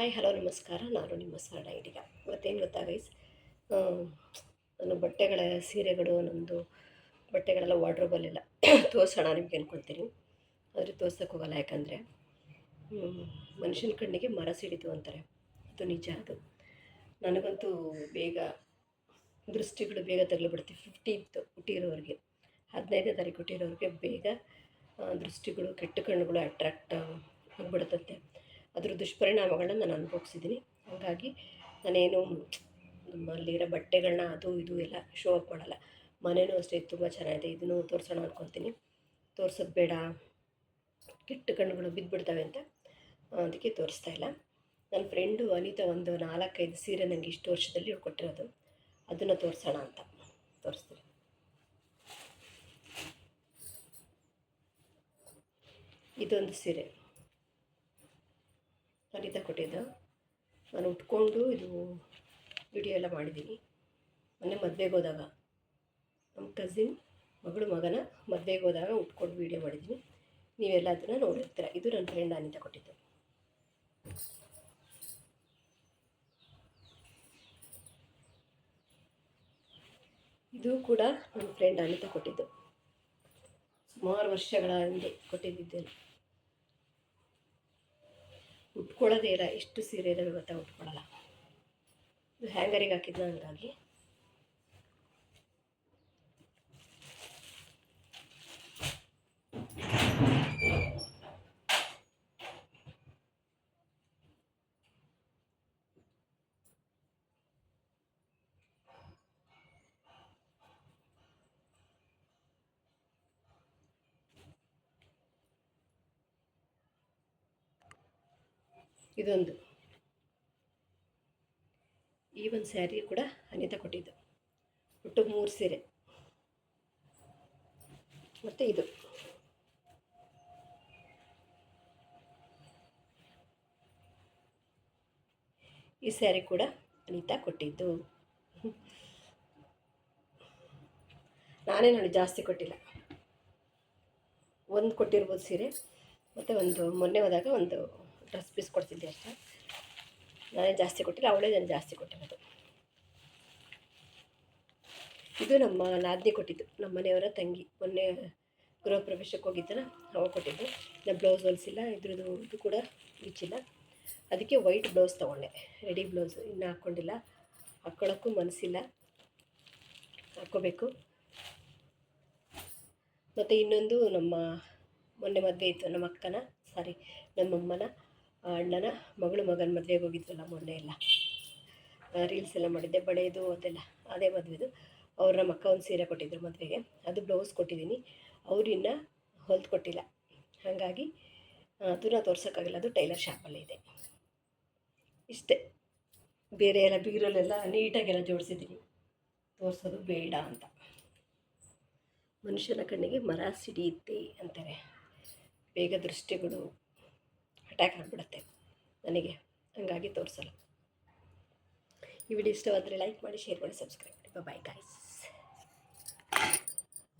Hi, hello, ನಮಸ್ಕಾರ. ನಾನು ನಿಮ್ಮ ಸಾಡ ಇದೀಗ ಮತ್ತೇನು ಗೊತ್ತಾ ಗೈಸ್ ನನ್ನ ಬಟ್ಟೆಗಳ ಸೀರೆಗಳು ನಮ್ಮದು ಬಟ್ಟೆಗಳೆಲ್ಲ ವಾಡ್ರೋಬಲ್ಲೆಲ್ಲ ತೋರಿಸೋಣ ನಿಮ್ಗೆ ಅನ್ಕೊತೀನಿ. ಆದರೆ ತೋರ್ಸೋಕೆ ಹೋಗಲ್ಲ, ಯಾಕಂದರೆ ಮನುಷ್ಯನ ಕಣ್ಣಿಗೆ ಮರ ಸಿಡಿತು ಅಂತಾರೆ. ಅದು ನಿಜ ಅದು. ನನಗಂತೂ ಬೇಗ ದೃಷ್ಟಿಗಳು ಬೇಗ ತಗಲಿಬಿಡುತ್ತೆ ಫಿಫ್ಟಿ ಇತ್ತು ಹುಟ್ಟಿರೋರಿಗೆ. ಹದಿನೈದನೇ ತಾರೀಕು ಹುಟ್ಟಿರೋರಿಗೆ ಬೇಗ ದೃಷ್ಟಿಗಳು, ಕೆಟ್ಟ ಕಣ್ಣುಗಳು ಅಟ್ರಾಕ್ಟ್ ಆಗಿಬಿಡುತ್ತೆ ಅದ್ರ ದುಷ್ಪರಿಣಾಮಗಳನ್ನ ನಾನು ಅನುಭವಿಸಿದ್ದೀನಿ. ಹಾಗಾಗಿ ನಾನೇನು ನಮ್ಮಲ್ಲಿರೋ ಬಟ್ಟೆಗಳನ್ನ ಅದು ಇದು ಎಲ್ಲ ಶೋ ಅಪ್ ಮಾಡಲ್ಲ. ಮನೇನೂ ಅಷ್ಟೇ, ತುಂಬ ಚೆನ್ನಾಗಿದೆ. ಇದನ್ನು ತೋರಿಸೋಣ ಅಂದ್ಕೊತೀನಿ ತೋರ್ಸೋದು ಬೇಡ. ಕೆಟ್ಟ ಕಣ್ಣುಗಳು ಬಿದ್ದುಬಿಡ್ತವೆ ಅಂತ ಅದಕ್ಕೆ ತೋರಿಸ್ತಾ ಇಲ್ಲ. ನನ್ನ ಫ್ರೆಂಡು ಅನಿತಾ ಒಂದು ನಾಲ್ಕೈದು ಸೀರೆ ನನಗೆ ಇಷ್ಟು ವರ್ಷದಲ್ಲಿ ಕೊಟ್ಟಿರೋದು. ಅದನ್ನು ತೋರಿಸೋಣ ಅಂತ ತೋರಿಸ್ತೀನಿ. ಇದೊಂದು ಸೀರೆ. ಕೊಟ್ಟಿದ್ದು ನಾನು ಉಟ್ಕೊಂಡು ಇದು ವಿಡಿಯೋ ಎಲ್ಲ ಮಾಡಿದ್ದೀನಿ. ಮೊನ್ನೆ ಮದುವೆಗೆ ಹೋದಾಗ. ನಮ್ಮ ಕಸಿನ್ ಮಗಳು, ಮಗನ ಮದುವೆಗೆ ಹೋದಾಗ ಉಟ್ಕೊಂಡು ವಿಡಿಯೋ ಮಾಡಿದ್ದೀನಿ. ನೀವೆಲ್ಲ ಅದನ್ನು ನೋಡಿರ್ತೀರ. ಇದು ನನ್ನ ಫ್ರೆಂಡ್ ಅನಿತ ಕೊಟ್ಟಿದ್ದು. ಇದು ಕೂಡ ನನ್ನ ಫ್ರೆಂಡ್ ಅನಿತ ಕೊಟ್ಟಿದ್ದು. ಸುಮಾರು ವರ್ಷಗಳ ಹಿಂದೆ ಕೊಟ್ಟಿದ್ದೇನೆ ಉಟ್ಕೊಳ್ಳೋದೇ ಇಲ್ಲ ಎಷ್ಟು ಸೀರೆ ಇದ್ದಾವೆ ಗೊತ್ತಾ ಉಟ್ಕೊಳ್ಳಲ್ಲ. ಇದು ಹ್ಯಾಂಗರಿಗೆ ಹಾಕಿದ್ನ ಹಂಗಾಗಿ ಇದೊಂದು. ಈ ಒಂದು ಸ್ಯಾರಿ ಕೂಡ ಅನಿತಾ ಕೊಟ್ಟಿದ್ದು. ಒಟ್ಟು ಮೂರು ಸೀರೆ. ಮತ್ತು ಇದು. ಈ ಸ್ಯಾರಿ ಕೂಡ ಅನಿತಾ ಕೊಟ್ಟಿದ್ದು. ನಾನೇ ನೋಡಿ ಜಾಸ್ತಿ ಕೊಟ್ಟಿಲ್ಲ. ಒಂದು ಕೊಟ್ಟಿರ್ಬೋದು ಸೀರೆ. ಮತ್ತು ಒಂದು ಮೊನ್ನೆ ಹೋದಾಗ ಒಂದು ಡ್ರೆಸ್ ಪೀಸ್ ಕೊಡ್ತಿದ್ದೆ ಅಂತ. ನಾನೇ ಜಾಸ್ತಿ ಕೊಟ್ಟಿಲ್ಲ, ಅವಳೇ ನಾನು ಜಾಸ್ತಿ ಕೊಟ್ಟಿರೋದು. ಇದು ನಮ್ಮ ನಾದಿನಿ ಕೊಟ್ಟಿದ್ದು, ನಮ್ಮ ಮನೆಯವರ ತಂಗಿ. ಮೊನ್ನೆ ಗೃಹ ಪ್ರವೇಶಕ್ಕೆ ಹೋಗಿದ್ದನ ಅವ ಕೊಟ್ಟಿದ್ದು. ನಾನು ಬ್ಲೌಸ್ ಹೊಲಿಸಿಲ್ಲ, ಇದ್ರದ್ದು ಇದು ಕೂಡ ಬಿಚ್ಚಿಲ್ಲ ಅದಕ್ಕೆ ವೈಟ್ ಬ್ಲೌಸ್ ತೊಗೊಂಡೆ ರೆಡಿ ಬ್ಲೌಸ್. ಇನ್ನೂ ಹಾಕ್ಕೊಂಡಿಲ್ಲ ಹಾಕ್ಕೊಳ್ಳೋಕ್ಕೂ ಮನಸ್ಸಿಲ್ಲ ಹಾಕ್ಕೋಬೇಕು ಮತ್ತು ಇನ್ನೊಂದು ನಮ್ಮ, ಮೊನ್ನೆ ಮದುವೆ ಇತ್ತು, ನಮ್ಮ ಅಕ್ಕನ ಸಾರಿ ನಮ್ಮಮ್ಮನ. ಅಣ್ಣನ ಮಗಳು ಮಗನ ಮದುವೆಗೆ ಹೋಗಿದ್ವಲ್ಲ ಮೊನ್ನೆ ಎಲ್ಲ. ರೀಲ್ಸ್ ಎಲ್ಲ ಮಾಡಿದ್ದೆ ಬಳೆಯದು ಅದೆಲ್ಲ, ಅದೇ ಮದುವೆದು. ಅವ್ರ ನಮ್ಮ ಅಕ್ಕ ಒಂದು ಸೀರೆ ಕೊಟ್ಟಿದ್ರು ಮದುವೆಗೆ. ಅದು ಬ್ಲೌಸ್ ಕೊಟ್ಟಿದ್ದೀನಿ. ಅವರಿನ್ನ ಹೊಲ್ದು ಕೊಟ್ಟಿಲ್ಲ. ಹಾಗಾಗಿ ದೂರ ತೋರ್ಸೋಕ್ಕಾಗಿಲ್ಲ. ಅದು ಟೈಲರ್ ಶಾಪಲ್ಲೇ ಇದೆ. ಇಷ್ಟೇ. ಬೇರೆ ಎಲ್ಲ ಬೀರಲ್ಲೆಲ್ಲ ನೀಟಾಗೆಲ್ಲ ಜೋಡಿಸಿದ್ದೀನಿ. ತೋರಿಸೋದು ಬೇಡ ಅಂತ. ಮನುಷ್ಯನ ಕಣ್ಣಿಗೆ ಮರ ಸಿಡಿಯುತ್ತೆ ಅಂತಾರೆ. ಬೇಗ ದೃಷ್ಟಿಗಳು ಅಟ್ಯಾಕ್ ಆಗಿಬಿಡುತ್ತೆ. ನನಗೆ ಹಂಗಾಗಿ ತೋರಿಸಲ್ಲ. ಈ ವಿಡಿಯೋ ಇಷ್ಟವಾದರೆ ಲೈಕ್ ಮಾಡಿ ಶೇರ್ ಮಾಡಿ ಸಬ್ಸ್ಕ್ರೈಬ್ ಮಾಡಿ. Bye guys